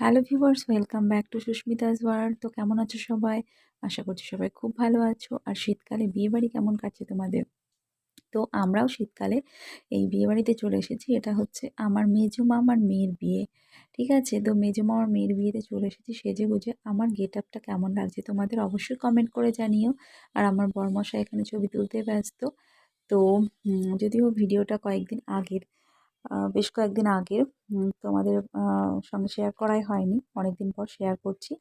Hello viewers welcome back to Susmita's world তো কেমন আছো সবাই? আশা করছি সবাই খুব ভালো আছো। আর শীতকালে বিয়েবাড়ি কেমন কাটছে তোমাদের? তো আমরাও শীতকালে এই বিয়েবাড়িতে চলে এসেছি। এটা হচ্ছে আমার মেজো মামার মেয়ের বিয়ে। ঠিক আছে? তো মেজো মামার মেয়ের বিয়েতে চলে এসেছি সেজে গুজে। আমার গেট আপটা কেমন লাগছে তোমাদের অবশ্যই কমেন্ট করে জানিও। আর আমার বরমশা এখানে ছবি তুলতে ব্যস্ত। তো যদিও ভিডিওটা কয়েকদিন আগের বেশ কয়েকদিন আগে তোমাদের সঙ্গে শেয়ার করাই হয়নি অনেক দিন পর শেয়ার করছি।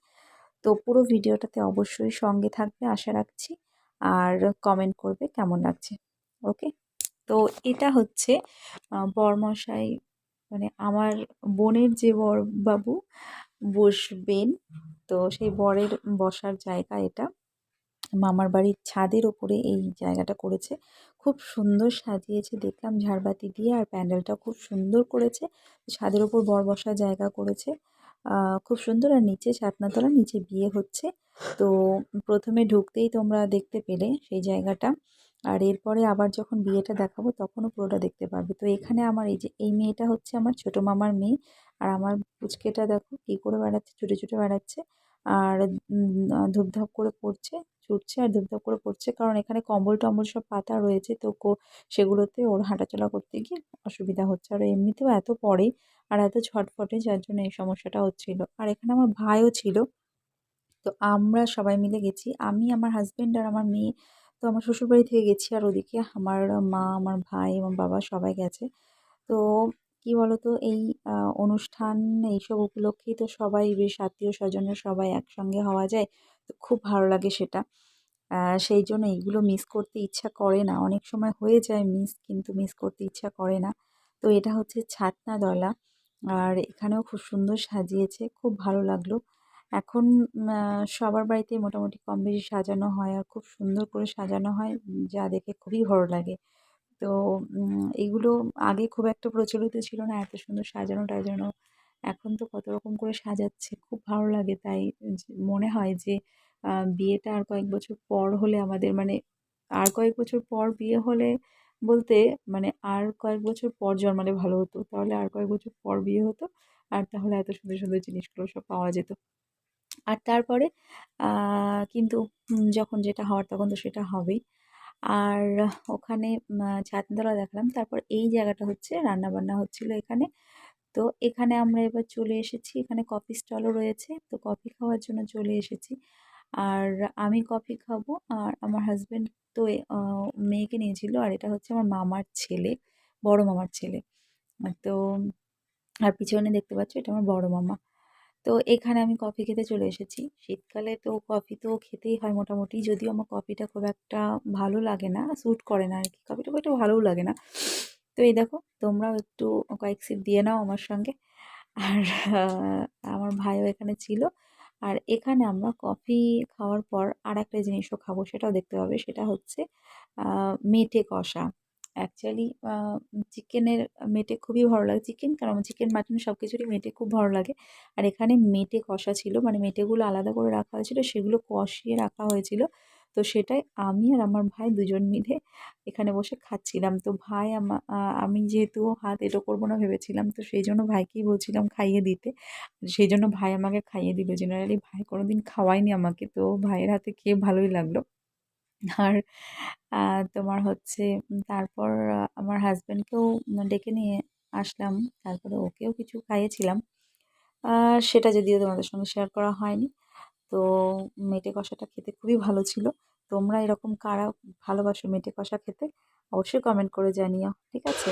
তো পুরো ভিডিওটাতে অবশ্যই সঙ্গে থাকবে, আশা রাখছি। আর কমেন্ট করবে, কেমন লাগছে? ওকে তো এটা হচ্ছে বরমশাই মানে আমার বোনের যে বর বাবু বসবেন, তো সেই বরের বসার জায়গা এটা। মামার বাড়ির ছাদের ওপরে এই জায়গাটা করেছে। খুব সুন্দর সাজিয়েছে, দেখলাম ঝাড়বাতি দিয়ে আর প্যান্ডেলটা খুব সুন্দর করেছে। ছাদের ওপর বর বসার জায়গা করেছে। খুব সুন্দর আর নিচে ছাতনাতলা নিচে বিয়ে হচ্ছে। তো প্রথমে ঢুকতেই তোমরা দেখতে পেলে সেই জায়গাটা। আর এরপরে আবার যখন বিয়েটা দেখাবো তখনও পুরোটা দেখতে পারবে। তো এখানে আমার এই যে, এই মেয়েটা হচ্ছে আমার ছোটো মামার মেয়ে। আর আমার পুচকেটা দেখো কী করে বেড়াচ্ছে, ছুটে ছুটে বেড়াচ্ছে। আর ধূপধাপ করে পড়ছে ছুটছে আর ধূপধাপ করে পড়ছে। কারণ এখানে কম্বল টম্বল সব পাতা রয়েছে। তো সেগুলোতে ওর হাঁটাচলা করতে গিয়ে অসুবিধা হচ্ছে। আর এমনিতেও এত পড়ে আর এত ছটফটে যার জন্য এই সমস্যাটা হচ্ছিল। আর এখানে আমার ভাইও ছিল। তো আমরা সবাই মিলে গেছি। আমি, আমার হাজব্যান্ড আর আমার মেয়ে। তো আমার শ্বশুরবাড়ি থেকে গেছি আর ওদিকে আমার মা, আমার ভাই এবং বাবা সবাই গেছে। তো কি বলতো? এই অনুষ্ঠান এইসব উপলক্ষেই তো সবাই বেশ আত্মীয় স্বজনের সবাই একসঙ্গে হওয়া যায়। তো খুব ভালো লাগে সেটা। সেই জন্য এইগুলো মিস করতে ইচ্ছা করে না। অনেক সময় হয়ে যায় মিস কিন্তু মিস করতে ইচ্ছা করে না। তো এটা হচ্ছে ছাতনা দলা আর এখানেও খুব সুন্দর সাজিয়েছে। খুব ভালো লাগল। এখন সবার বাড়িতে মোটামুটি কম বেশি সাজানো হয় আর খুব সুন্দর করে সাজানো হয়। যা দেখে খুবই ভালো লাগে। তো এগুলো আগে খুব একটা প্রচলিত ছিল না, এত সুন্দর সাজানো টাজানো। এখন তো কত রকম করে সাজাচ্ছে, খুব ভালো লাগে। তাই মনে হয় যে বিয়েটা আর কয়েক বছর পর হলে আমাদের মানে আর কয়েক বছর পর বিয়ে হলে বলতে মানে আর কয়েক বছর পর জন্মালে ভালো হতো। তাহলে আর কয়েক বছর পর বিয়ে হতো, আর তাহলে এত সুন্দর সুন্দর জিনিসগুলো সব পাওয়া যেত। আর তারপরে কিন্তু যখন যেটা হওয়ার, তখন তো সেটা হবেই। আর ওখানে ছাদনাতলা দেখলাম। তারপর এই জায়গাটা হচ্ছে রান্না বান্না হচ্ছিল এখানে। তো এখানে আমরা এবার চলে এসেছি। এখানে কফি স্টলও রয়েছে। তো কফি খাওয়ার জন্য চলে এসেছি। আর আমি কফি খাব আর আমার হাজব্যান্ড তো মেয়েকে নিয়েছিল। আর এটা হচ্ছে আমার মামার ছেলে, বড় মামার ছেলে। তো, আর পিছনে দেখতে পাচ্ছ এটা আমার বড় মামা। তো এখানে আমি কফি খেতে চলে এসেছি। শীতকালে তো কফি তো খেতেই হয় মোটামুটি। যদিও আমার কফিটা খুব একটা ভালো লাগে না স্যুট করে না আর কি কফিটা খুব একটা ভালোও লাগে না। তো এই দেখো, তোমরাও একটু কয়েক সিপ দিয়ে নাও আমার সঙ্গে। আর আমার ভাইও এখানে ছিল। আর এখানে আমরা কফি খাওয়ার পর আর একটা জিনিসও খাব, সেটাও দেখতে পাবে। সেটা হচ্ছে মেটে কষা। অ্যাকচুয়ালি চিকেনের মেটে খুবই ভালো লাগে। চিকেন কারণ চিকেন মাটন সব কিছুরই মেটে খুব ভালো লাগে। আর এখানে মেটে কষা ছিল মানে মেটেগুলো আলাদা করে রাখা হয়েছিল, সেগুলো কষিয়ে রাখা হয়েছিল। তো সেটাই আমি আর আমার ভাই দুজন মিলে এখানে বসে খাচ্ছিলাম। তো ভাই আমা যেহেতু হাত এঁটো করব না ভেবেছিলাম, তো সেই জন্য ভাইকেই বলছিলাম খাইয়ে দিতে। সেই জন্য ভাই আমাকে খাইয়ে দিল। জেনারেলি ভাই কোনোদিন খাওয়ায়নি আমাকে, তো ভাইয়ের হাতে খেয়ে ভালোই লাগল। আর তোমার হচ্ছে তারপর আমার হাজব্যান্ডকেও ডেকে নিয়ে আসলাম। তারপরে ওকেও কিছু খাইয়েছিলাম। সেটা যদিও তোমাদের সঙ্গে শেয়ার করা হয়নি। তো মেটে কষাটা খেতে খুবই ভালো ছিল। তোমরা এরকম কারা ভালোবাসো মেটে কষা খেতে অবশ্যই কমেন্ট করে জানিও ঠিক আছে?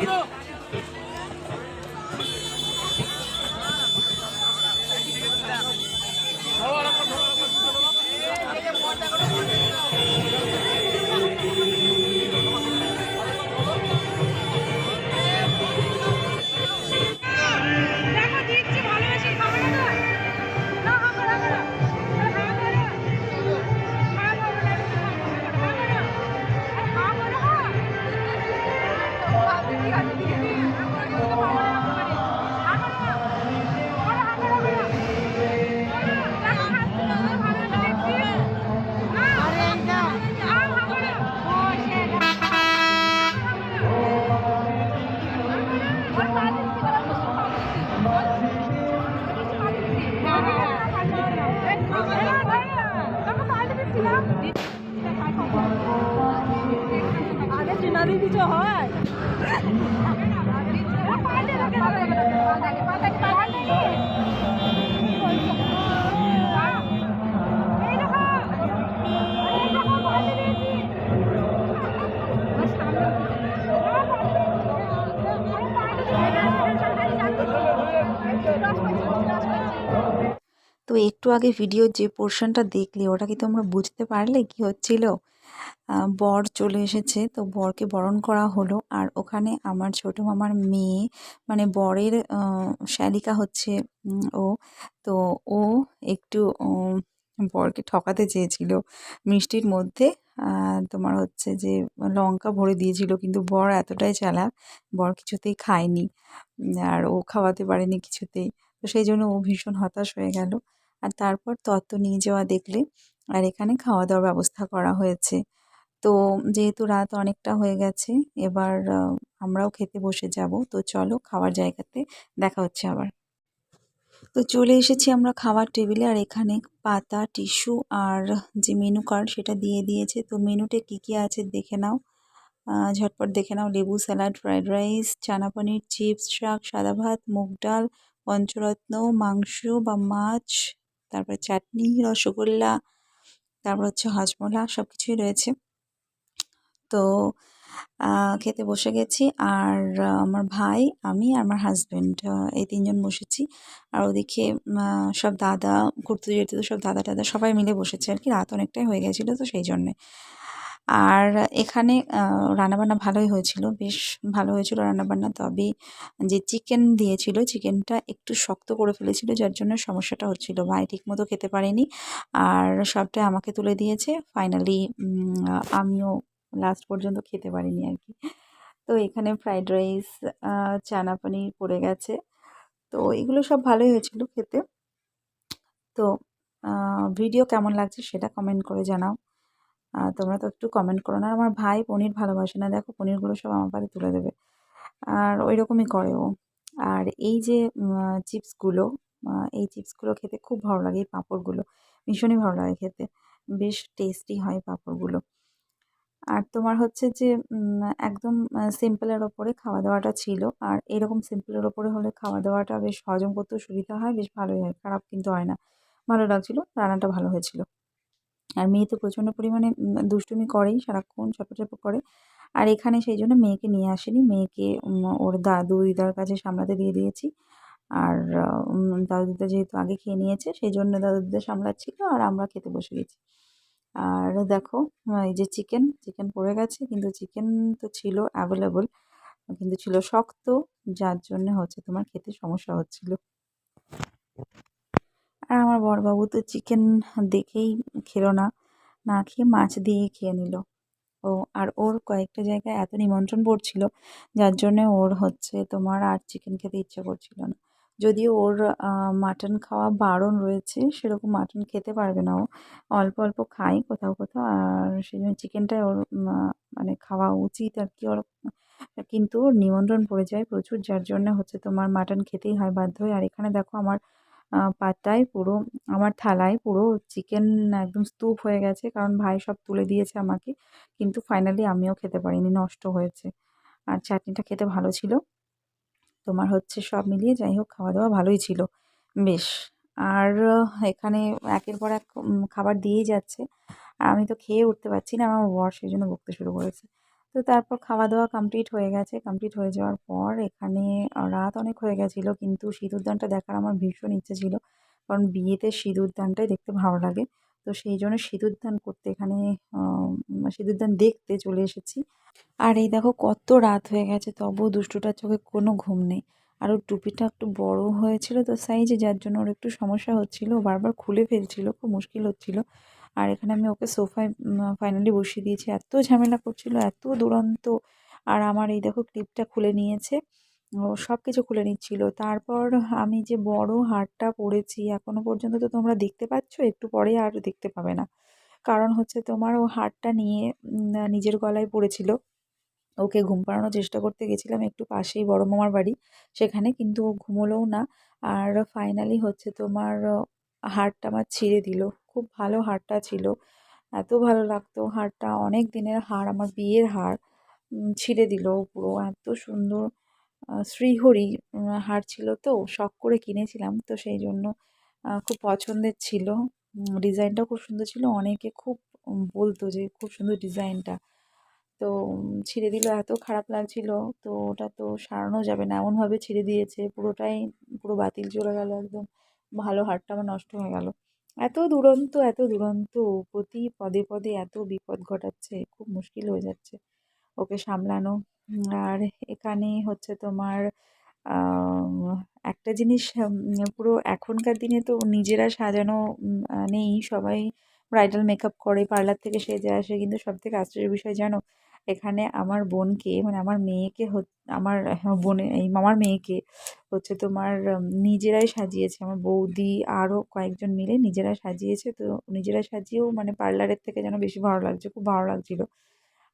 Carlos. Yeah, yeah, yeah. একটু আগে ভিডিওর যে পোর্শনটা দেখলে, ওটা কি তোমরা বুঝতে পারলে কি হচ্ছিল? বর চলে এসেছে, তো বরকে বরণ করা হলো। আর ওখানে আমার ছোট মামার মেয়ে মানে বরের শালিকা হচ্ছে ও। তো ও একটু বরকে ঠকাতে চেয়েছিল মিষ্টির মধ্যে। তোমার হচ্ছে যে লঙ্কা ভরে দিয়েছিল, কিন্তু বর এতটাই চালাক, বর কিছুতেই খায়নি। আর ও খাওয়াতে পারেনি কিছুতেই। তো সেই জন্য ও ভীষণ হতাশ হয়ে গেল। আর তারপর তত্ত্ব নিয়ে যাওয়া দেখলে আর এখানে খাওয়া দাওয়ার ব্যবস্থা করা হয়েছে। তো যেহেতু রাত অনেকটা হয়ে গেছে, এবার আমরাও খেতে বসে যাব। তো চলো খাওয়ার জায়গাতে দেখা হচ্ছে আবার। তো চলে এসেছি আমরা খাওয়ার টেবিলে আর এখানে পাতা, টিস্যু আর যে মেনু কার্ড সেটা দিয়ে দিয়েছে। তো মেনুতে কী কী আছে দেখে নাও। ঝটপট দেখে নাও। লেবু salad, fried rice, chana paneer, chips, শাক, সাদা ভাত, মুগ ডাল, পঞ্চরত্ন, মাংস বা মাছ তারপর চাটনি, রসগোল্লা, তারপর হচ্ছে হজমোলা সব কিছুই রয়েছে। তো খেতে বসে গেছি আর আমার ভাই, আমি আর আমার হাজব্যান্ড এই তিনজন বসেছি। আর ওদিকে সব দাদা, ঘুরতে যেতে তো সব দাদা টাদা সবাই মিলে বসেছে আর কি, রাত অনেকটাই হয়ে গেছিল তো সেই জন্যে। আর এখানে রান্নাবান্না ভালোই হয়েছিল, বেশ ভালো হয়েছিল রান্নাবান্না। তবে যে চিকেন দিয়েছিল চিকেনটা একটু শক্ত করে ফেলেছিল, যার জন্য সমস্যাটা হচ্ছিল। ভাই ঠিকমতো খেতে পারেনি আর সবটাই আমাকে তুলে দিয়েছে। ফাইনালি আমিও লাস্ট পর্যন্ত খেতে পারিনি আর কি। তো এখানে ফ্রাইড রাইস চানা পনির পড়ে গেছে। তো এগুলো সব ভালোই হয়েছিল খেতে। তো ভিডিও কেমন লাগছে সেটা কমেন্ট করে জানাও। তোমরা তো একটু কমেন্ট করো না। আমার ভাই পনির ভালোবাসে না। দেখো, পনিরগুলো সব আমার পাতে তুলে দেবে। আর ওই রকমই করে ও। আর এই যে চিপসগুলো এই চিপসগুলো খেতে খুব ভালো লাগে, এই পাঁপড়গুলো। ভীষণই ভালো লাগে খেতে। বেশ টেস্টি হয় পাঁপড়গুলো। আর তোমার হচ্ছে যে একদম সিম্পলের ওপরে খাওয়া দাওয়াটা ছিল। আর এরকম সিম্পলের ওপরে হলে খাওয়া দাওয়াটা বেশ হজম করতেও সুবিধা হয়, বেশ ভালোই হয়। খারাপ কিন্তু হয় না। ভালো লাগছিল, রান্নাটা ভালো হয়েছিল। আর মেয়ে তো প্রচণ্ড পরিমাণে দুষ্টুমি করেই সারাক্ষণ, ছটফট করে। আর এখানে সেই জন্য মেয়েকে নিয়ে আসেনি। মেয়েকে ওর দাদু দিদার কাছে সামলাতে দিয়ে দিয়েছি। আর দাদু দিদা যেহেতু আগে খেয়ে নিয়েছে, সেই জন্য দাদু দিদা সামলাচ্ছিল আর আমরা খেতে বসে গেছি। আর দেখো, এই যে চিকেন চিকেন পড়ে গেছে, কিন্তু চিকেন তো ছিল অ্যাভেলেবল কিন্তু ছিল শক্ত, যার জন্য হচ্ছে তোমার খেতে সমস্যা হচ্ছিল। আর আমার বড়বাবু তো চিকেন দেখেই খেলো না। না খেয়ে মাছ দিয়ে খেয়ে নিল। ও, আর ওর কয়েকটা জায়গায় এত নিমন্ত্রণ পড়ছিল, যার জন্যে ওর হচ্ছে তোমার আর চিকেন খেতে ইচ্ছা করছিল না। যদিও ওর মাটন খাওয়া বারণ রয়েছে, সেরকম মাটন খেতে পারবে না ও। অল্প অল্প খায় কোথাও কোথাও, আর সেই জন্য চিকেনটাই ওর মানে খাওয়া উচিত আর কি ওর। কিন্তু ওর নিমন্ত্রণ পড়ে যায় প্রচুর, যার জন্য হচ্ছে তোমার মাটন খেতেই হয় বাধ্য হয়ে। আর এখানে দেখো আমার পাতায় পুরো, আমার থালায় পুরো চিকেন একদম স্তূপ হয়ে গেছে, কারণ ভাই সব তুলে দিয়েছে আমাকে, কিন্তু ফাইনালি আমিও খেতে পারিনি, নষ্ট হয়েছে। আর চাটনিটা খেতে ভালো ছিল। তোমার হচ্ছে সব মিলিয়ে যাই হোক খাওয়া দাওয়া ভালোই ছিল। বেশ, আর এখানে একের পর এক খাবার দিয়েই যাচ্ছে। আর আমি তো খেয়ে উঠতে পারছি না, আমার বর সেই জন্য বকতে শুরু করেছে। তো তারপর খাওয়া দাওয়া কমপ্লিট হয়ে গেছে। কমপ্লিট হয়ে যাওয়ার পর এখানে রাত অনেক হয়ে গেছিল কিন্তু সিঁদুরদানটা দেখার আমার ভীষণ ইচ্ছে ছিল। কারণ বিয়েতে সিঁদুরদানটাই দেখতে ভালো লাগে। তো সেই জন্য সিঁদুরদান করতে এখানে সিঁদুরদান দেখতে চলে এসেছি। আর এই দেখো কত রাত হয়ে গেছে, তবুও দুষ্টুটার চোখে কোনো ঘুম নেই। আর ওর টুপিটা একটু বড় হয়েছিল তো সাইজে যার জন্য ওর একটু সমস্যা হচ্ছিল। বারবার খুলে ফেলছিল, খুব মুশকিল হচ্ছিল। আর এখানে আমি ওকে সোফায় ফাইনালি বসিয়ে দিয়েছি। এত ঝামেলা করছিল, এত দুরন্ত। আর আমার এই দেখো ক্লিপটা খুলে নিয়েছে। ও সব কিছু খুলে নিচ্ছিল। তারপর আমি যে বড় হারটা পরেছি এখনও পর্যন্ত তো তোমরা দেখতে পাচ্ছ, একটু পরে আর দেখতে পাবে না। কারণ হচ্ছে তোমার ও হারটা নিয়ে নিজের গলায় পড়েছিল। ওকে ঘুম পাড়ানোর চেষ্টা করতে গেছিলাম একটু পাশেই বড় মামার বাড়ি। সেখানে কিন্তু ও ঘুমোলোও না। আর ফাইনালি হচ্ছে তোমার হারটা আমার ছিঁড়ে দিল। খুব ভালো হারটা ছিল। এত ভালো লাগতো হারটা, অনেক দিনের হার, আমার বিয়ের হার ছিঁড়ে দিল পুরো। এত সুন্দর শ্রীহরি হার ছিল তো, শখ করে কিনেছিলাম, তো সেই জন্য খুব পছন্দের ছিল। ডিজাইনটাও খুব সুন্দর ছিল। অনেকে খুব বলতো যে খুব সুন্দর ডিজাইনটা। তো ছিঁড়ে দিল, এত খারাপ লাগছিল, তো ওটা তো সারানো যাবে না। এমনভাবে ছিঁড়ে দিয়েছে, পুরোটাই, পুরো বাতিল চলে গেল একদম। ভালো হারটা আমার নষ্ট হয়ে গেল। এত দুরন্ত এত দুরন্ত। প্রতি পদে পদে এত বিপদ ঘটাচ্ছে, খুব মুশকিল হয়ে যাচ্ছে ওকে সামলানো। আর এখানে হচ্ছে তোমার একটা জিনিস পুরো এখনকার দিনে তো নিজেরা সাজানো নেই। সবাই ব্রাইডাল মেকআপ করে পার্লার থেকে সেজে আসে, কিন্তু সব থেকে আশ্চর্যের বিষয় জানো? এখানে আমার বোনকে মানে আমার মেয়েকে আমার বোনে, এই মামার মেয়েকে হচ্ছে তোমার নিজেরাই সাজিয়েছে। আমার বৌদি আরও কয়েকজন মিলে নিজেরা সাজিয়েছে। তো নিজেরা সাজিয়েও মানে পার্লারের থেকে যেন বেশি ভালো লাগছে, খুব ভালো লাগছিল।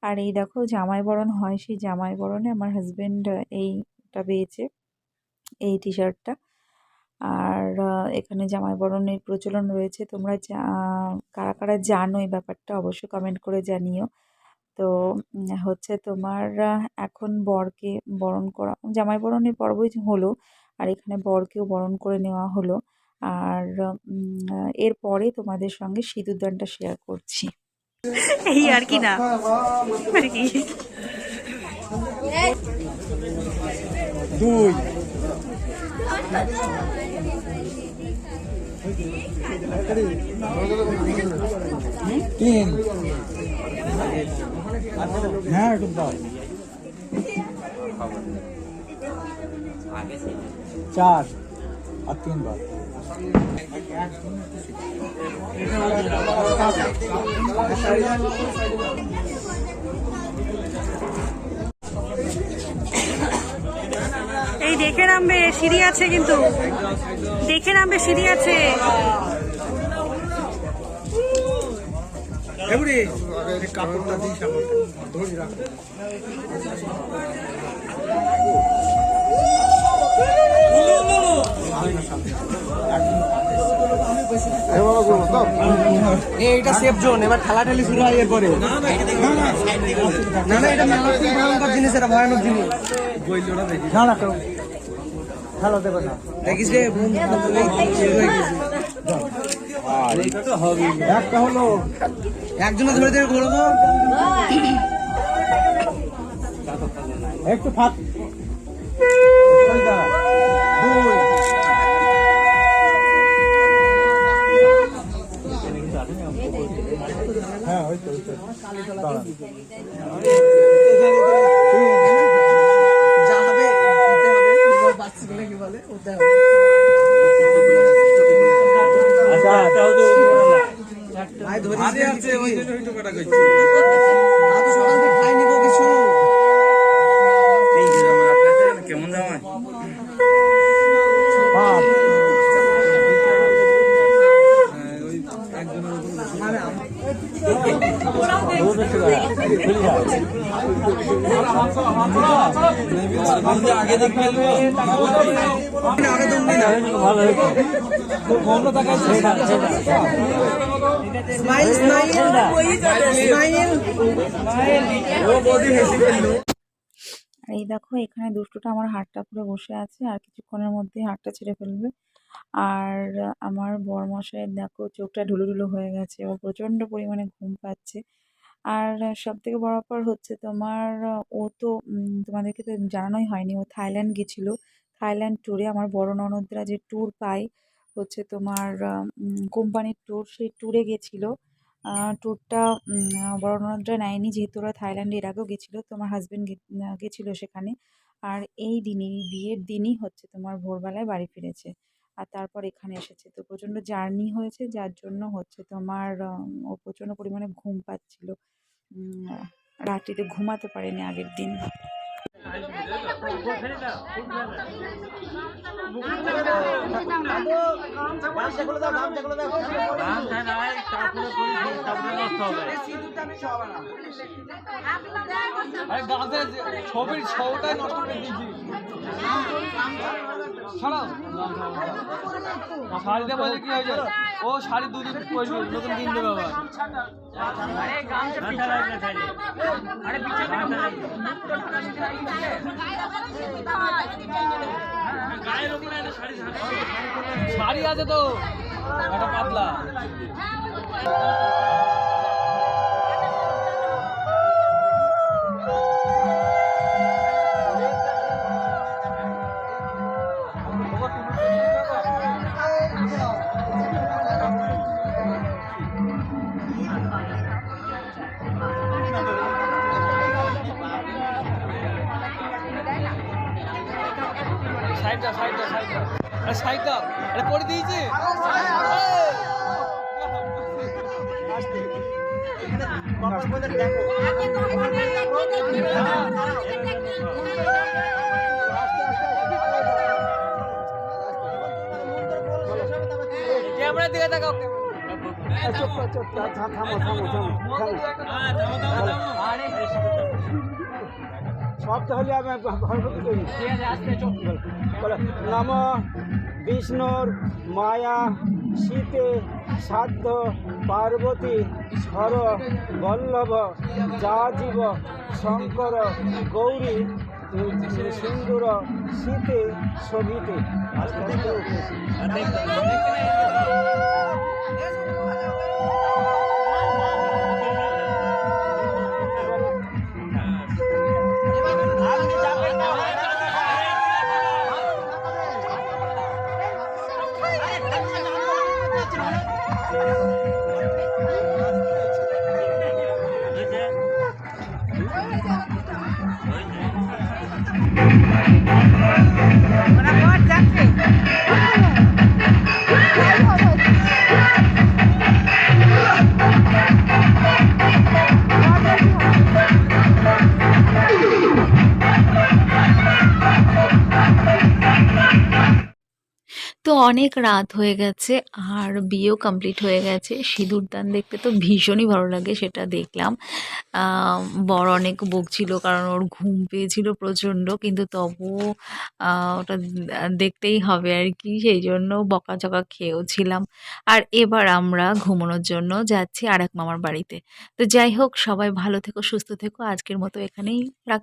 আর এই দেখো জামাই বরণ হয়, সেই জামাই বরণে আমার হাজব্যান্ড এইটা পেয়েছে, এই টি শার্টটা আর এখানে জামাই বরণের প্রচলন রয়েছে। তোমরা যা কারা কারা জানো এই ব্যাপারটা অবশ্যই কমেন্ট করে জানিও। তো হচ্ছে তোমার এখন বরকে বরণ করা জামাই বরণের পর্বই হলো আর এখানে বরকেও বরণ করে নেওয়া হলো। আর এরপরে তোমাদের সঙ্গে সিঁদুরদানটা শেয়ার করছি। এই আর কি না? আর কি? দুই। তিন। হ্যাঁ একটু দাও। চার আর তিনবার। এই দেখে নামবে সিঁড়ি আছে কিন্তু। দেখে নামবে সিঁড়ি আছে। কাপড়টা দিই ধরে রাখো। এইটা সেফ জোন এবার ঠেলাঠেলি শুরু হয় এরপরে। না না এটা ভয়ঙ্কর জিনিস এটা ভয়ানক জিনিস। না না কেউ খেলা দেবে না। দেখিস রে একটা হলো একজনে ধরে ধরে ঘুরবো একটু ফাঁক হ্যাঁ ওই তো ওই তো দাঁড়ান। তিন যা হবে দিতে হবে এবার বাচ্চাগুলো কি বলে ওতে হবে ভাই ধরিস রে আছে ওই জন্য একটু কাটা করছি আমি সকাল থেকে খাইনি গো কিছু পাঁচ আগে দম দিন স্মাইল স্মাইল স্মাইল আর এই দেখো, এখানে দুষ্টুটা আমার হাতটা পুরো বসে আছে আর কিছুক্ষণের মধ্যে হাতটা ছেড়ে ফেলবে। আর আমার বরমশাইয়ের দেখো, চোখটা ঢুলু ঢুলু হয়ে গেছে ও প্রচণ্ড পরিমাণে ঘুম পাচ্ছে। আর সব থেকে বড় ব্যাপার হচ্ছে তোমার, ও তো তোমাদেরকে তো জানানোই হয়নি, ও থাইল্যান্ড গেছিল। থাইল্যান্ড ট্যুরে আমার বড় ননদরা যে ট্যুর পায়, হচ্ছে তোমার কোম্পানির ট্যুর সেই ট্যুরে গেছিল। ট্যুরটা বড় ননদরা নেয়নি, যেহেতু ওরা থাইল্যান্ডে এর আগেও গেছিল, তো আমার হাজবেন্ড গেছিল সেখানে। আর এই দিনই, বিয়ের দিনই হচ্ছে তোমার ভোরবেলায় বাড়ি ফিরেছে। আর তারপর এখানে এসেছে। তো প্রচণ্ড জার্নি হয়েছে যার জন্য হচ্ছে তোমার ও প্রচণ্ড পরিমাণে ঘুম পাচ্ছিল। রাত্রিতে ঘুমাতে পারেনি আগের দিন। ছবির ছবিটাই নষ্ট করে দিয়েছি ছাড়াও শাড়িতে বলে কি হয়েছে ও শাড়ি দুদিন নতুন শাড়ি আছে তো। একটা পাতলা। ক্যামেরার দিকে তাকাও থামো থামো থামো সব তাহলে আমি করি। বিষ্ণুর মায়া শীতে সাধ্য পার্বতী হর বল্লভ যা জীব শঙ্কর গৌরী সিন্দুর শীতে শোভিতে আস্তে আস্তে তো অনেক রাত হয়ে গেছে আর বিয়েও কমপ্লিট হয়ে গেছে। সিঁদুর দান দেখতে তো ভীষণই ভালো লাগে, সেটা দেখলাম। বর অনেক বকছিল কারণ ওর ঘুম পেয়েছিল প্রচণ্ড, কিন্তু তবুও ওটা দেখতেই হবে আর কি, সেই জন্য বকাঝকা খেয়েও ছিলাম। আর এবার আমরা ঘুমানোর জন্য যাচ্ছি আর এক মামার বাড়িতে। তো যাই হোক, সবাই ভালো থেকো, সুস্থ থেকো, আজকের মতো এখানেই রাখ